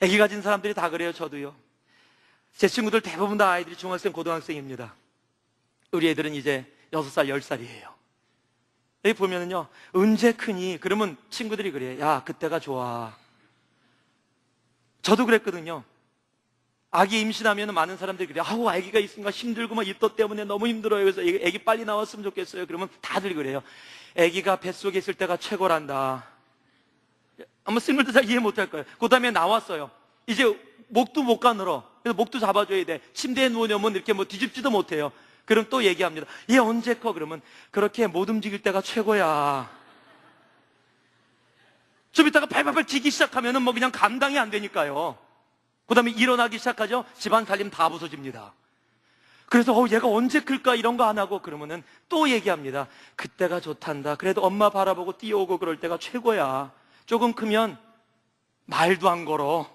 아기 가진 사람들이 다 그래요, 저도요. 제 친구들 대부분 다 아이들이 중학생, 고등학생입니다. 우리 애들은 이제 6살, 10살이에요. 여기 보면은요, 언제 크니? 그러면 친구들이 그래요. 야, 그때가 좋아. 저도 그랬거든요. 아기 임신하면 많은 사람들이 그래요. 아우, 아기가 있으니까 힘들고 막 입덧 때문에 너무 힘들어요. 그래서 애기 빨리 나왔으면 좋겠어요. 그러면 다들 그래요. 아기가 뱃속에 있을 때가 최고란다. 아마 싱글도 잘 이해 못할 거예요. 그 다음에 나왔어요. 이제 목도 못 가늘어. 그래서 목도 잡아줘야 돼. 침대에 누워놓으면 이렇게 뭐 뒤집지도 못해요. 그럼 또 얘기합니다. 얘 언제 커? 그러면 그렇게 못 움직일 때가 최고야. 좀 이따가 발발발 지기 시작하면은 뭐 그냥 감당이 안 되니까요. 그 다음에 일어나기 시작하죠? 집안 살림 다 부서집니다. 그래서 어, 얘가 언제 클까 이런 거 안 하고 그러면은 또 얘기합니다. 그때가 좋단다. 그래도 엄마 바라보고 뛰어오고 그럴 때가 최고야. 조금 크면 말도 안 걸어.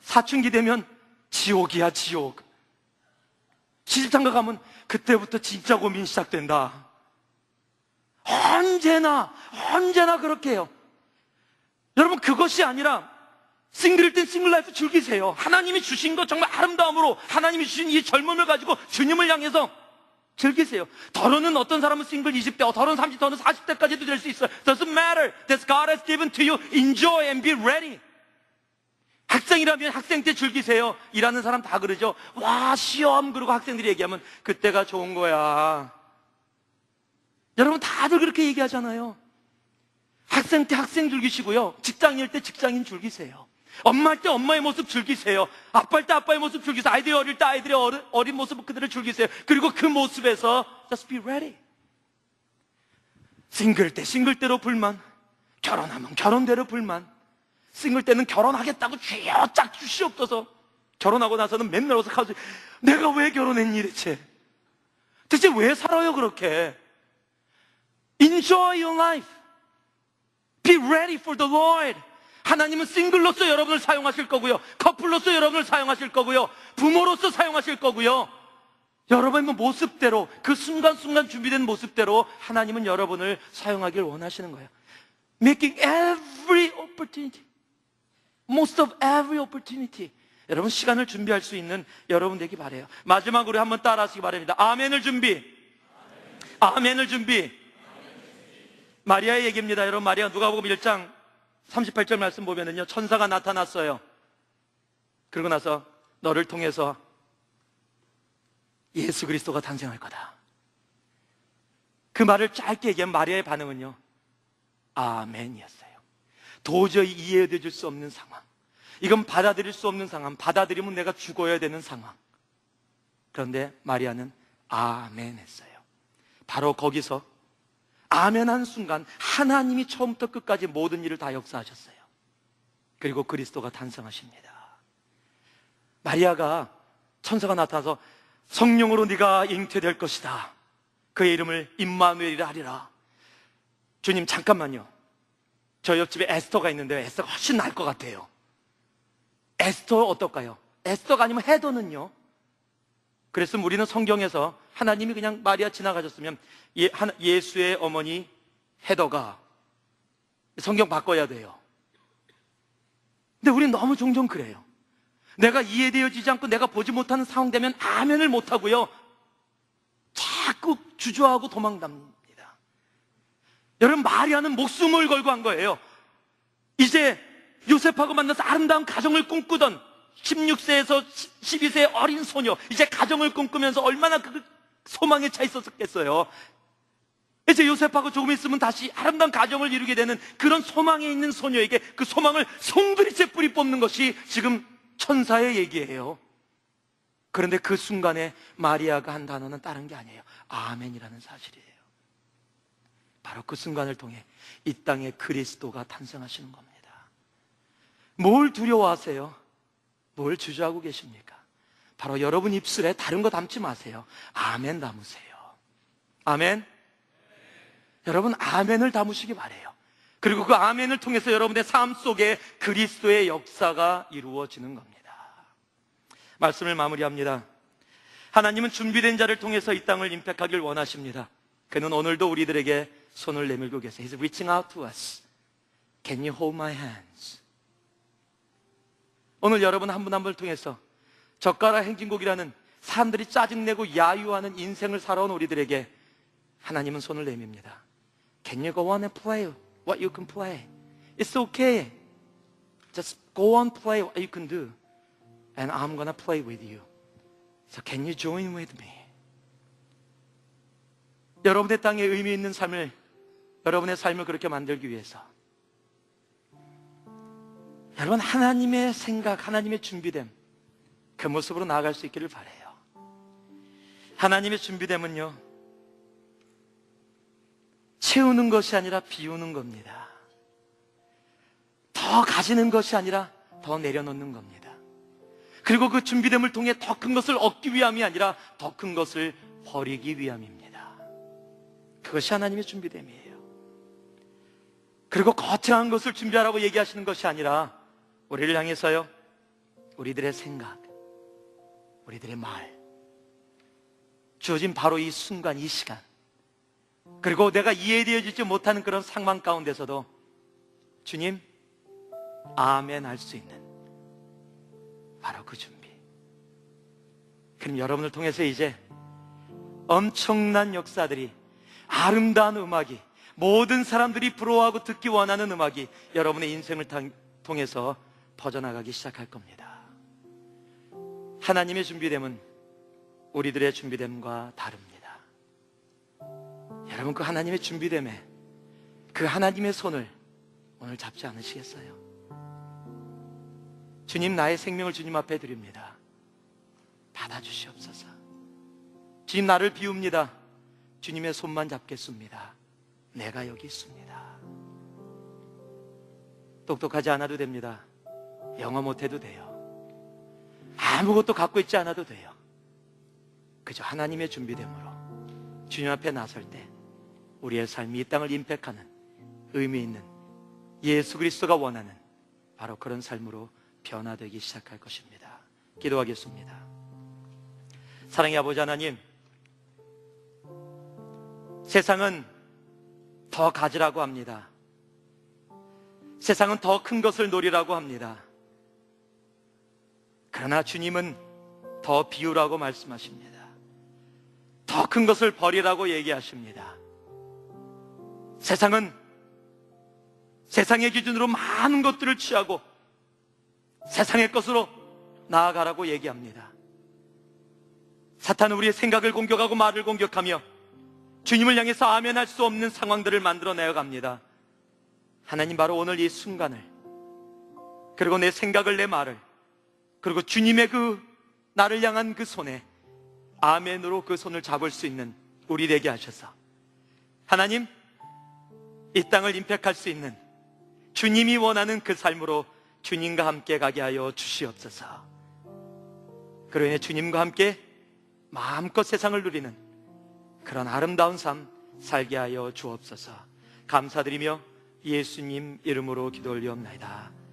사춘기 되면 지옥이야, 지옥. 시집장가 가면 그때부터 진짜 고민 시작된다. 언제나, 언제나 그렇게 해요. 여러분, 그것이 아니라 싱글일 땐 싱글 라이프 즐기세요. 하나님이 주신 것 정말 아름다움으로 하나님이 주신 이 젊음을 가지고 주님을 향해서 즐기세요. 더러는 어떤 사람은 싱글 20대, 더러는 30대, 더러는 40대까지도 될 수 있어요. Doesn't matter. That God has given to you. Enjoy and be ready. 학생이라면 학생 때 즐기세요. 일하는 사람 다 그러죠. 와, 시험. 그러고 학생들이 얘기하면 그때가 좋은 거야. 여러분 다들 그렇게 얘기하잖아요. 학생 때 학생 즐기시고요. 직장인일 때 직장인 즐기세요. 엄마일 때 엄마의 모습 즐기세요. 아빠일 때 아빠의 모습 즐기세요. 아이들이 어릴 때 아이들의 어린, 어린 모습 그들을 즐기세요. 그리고 그 모습에서 just be ready. 싱글 때 싱글 때로 불만. 결혼하면 결혼대로 불만. 싱글 때는 결혼하겠다고 쥐어짝 주시옵소서. 결혼하고 나서는 맨날 어색하지. 내가 왜 결혼했니 대체? 대체 왜 살아요 그렇게? Enjoy your life. Be ready for the Lord. 하나님은 싱글로서 여러분을 사용하실 거고요. 커플로서 여러분을 사용하실 거고요. 부모로서 사용하실 거고요. 여러분의 모습대로 그 순간순간 준비된 모습대로 하나님은 여러분을 사용하길 원하시는 거예요. Making every opportunity. Most of every opportunity. 여러분 시간을 준비할 수 있는 여러분 되기 바래요. 마지막으로 한번 따라하시기 바랍니다. 아멘을 준비. 아멘을 준비. 마리아의 얘기입니다. 여러분 마리아 누가복음 1장 38절 말씀 보면은요. 천사가 나타났어요. 그러고 나서 너를 통해서 예수 그리스도가 탄생할 거다. 그 말을 짧게 얘기한 마리아의 반응은요. 아멘이었어요. 도저히 이해해 줄 수 없는 상황. 이건 받아들일 수 없는 상황. 받아들이면 내가 죽어야 되는 상황. 그런데 마리아는 아멘 했어요. 바로 거기서 아멘 한 순간 하나님이 처음부터 끝까지 모든 일을 다 역사하셨어요. 그리고 그리스도가 탄생하십니다. 마리아가 천사가 나타나서 성령으로 네가 잉태될 것이다. 그의 이름을 임마누엘이라 하리라. 주님 잠깐만요. 저 옆집에 에스터가 있는데 에스터가 훨씬 나을 것 같아요. 에스터 어떨까요? 에스터가 아니면 헤더는요. 그래서 우리는 성경에서 하나님이 그냥 마리아 지나가셨으면 예, 예수의 어머니 헤더가 성경 바꿔야 돼요. 근데 우리는 너무 종종 그래요. 내가 이해되어지지 않고 내가 보지 못하는 상황 되면 아멘을 못 하고요. 자꾸 주저하고 도망답니다. 여러분, 마리아는 목숨을 걸고 한 거예요. 이제 요셉하고 만나서 아름다운 가정을 꿈꾸던 16세에서 12세의 어린 소녀, 이제 가정을 꿈꾸면서 얼마나 그 소망에 차 있었겠어요. 이제 요셉하고 조금 있으면 다시 아름다운 가정을 이루게 되는 그런 소망에 있는 소녀에게 그 소망을 송두리째 뿌리 뽑는 것이 지금 천사의 얘기예요. 그런데 그 순간에 마리아가 한 단어는 다른 게 아니에요. 아멘이라는 사실이에요. 바로 그 순간을 통해 이 땅에 그리스도가 탄생하시는 겁니다. 뭘 두려워하세요? 뭘 주저하고 계십니까? 바로 여러분 입술에 다른 거 담지 마세요. 아멘 담으세요. 아멘. 여러분 아멘을 담으시기 바래요. 그리고 그 아멘을 통해서 여러분의 삶 속에 그리스도의 역사가 이루어지는 겁니다. 말씀을 마무리합니다. 하나님은 준비된 자를 통해서 이 땅을 임팩하길 원하십니다. 그는 오늘도 우리들에게 손을 내밀고 계세요. He's reaching out to us. Can you hold my hands? 오늘 여러분 한 분 한 분을 통해서 젓가락 행진곡이라는 사람들이 짜증내고 야유하는 인생을 살아온 우리들에게 하나님은 손을 내밉니다. Can you go on and play what you can play? It's okay. Just go on play what you can do. And I'm gonna play with you. So can you join with me? 여러분의 땅에 의미 있는 삶을 여러분의 삶을 그렇게 만들기 위해서 여러분 하나님의 생각, 하나님의 준비됨 그 모습으로 나아갈 수 있기를 바래요. 하나님의 준비됨은요 채우는 것이 아니라 비우는 겁니다. 더 가지는 것이 아니라 더 내려놓는 겁니다. 그리고 그 준비됨을 통해 더 큰 것을 얻기 위함이 아니라 더 큰 것을 버리기 위함입니다. 그것이 하나님의 준비됨이에요. 그리고 거창한 것을 준비하라고 얘기하시는 것이 아니라 우리를 향해서요, 우리들의 생각, 우리들의 말, 주어진 바로 이 순간, 이 시간, 그리고 내가 이해되어지지 못하는 그런 상황 가운데서도 주님, 아멘 할 수 있는 바로 그 준비. 그럼 여러분을 통해서 이제 엄청난 역사들이 아름다운 음악이 모든 사람들이 부러워하고 듣기 원하는 음악이 여러분의 인생을 탕- 통해서 퍼져나가기 시작할 겁니다. 하나님의 준비됨은 우리들의 준비됨과 다릅니다. 여러분 그 하나님의 준비됨에 그 하나님의 손을 오늘 잡지 않으시겠어요? 주님 나의 생명을 주님 앞에 드립니다. 받아주시옵소서. 주님 나를 비웁니다. 주님의 손만 잡겠습니다. 내가 여기 있습니다. 똑똑하지 않아도 됩니다. 영어 못해도 돼요. 아무것도 갖고 있지 않아도 돼요. 그저 하나님의 준비됨으로 주님 앞에 나설 때 우리의 삶이 이 땅을 임팩하는 의미 있는 예수 그리스도가 원하는 바로 그런 삶으로 변화되기 시작할 것입니다. 기도하겠습니다. 사랑의 아버지 하나님, 세상은 더 가지라고 합니다. 세상은 더 큰 것을 노리라고 합니다. 그러나 주님은 더 비우라고 말씀하십니다. 더 큰 것을 버리라고 얘기하십니다. 세상은 세상의 기준으로 많은 것들을 취하고 세상의 것으로 나아가라고 얘기합니다. 사탄은 우리의 생각을 공격하고 말을 공격하며 주님을 향해서 아멘할 수 없는 상황들을 만들어내어 갑니다. 하나님 바로 오늘 이 순간을 그리고 내 생각을 내 말을 그리고 주님의 그 나를 향한 그 손에 아멘으로 그 손을 잡을 수 있는 우리 되게 하셔서 하나님 이 땅을 임팩할 수 있는 주님이 원하는 그 삶으로 주님과 함께 가게 하여 주시옵소서. 그로 인해 주님과 함께 마음껏 세상을 누리는 그런 아름다운 삶 살게 하여 주옵소서. 감사드리며 예수님 이름으로 기도 올리옵나이다.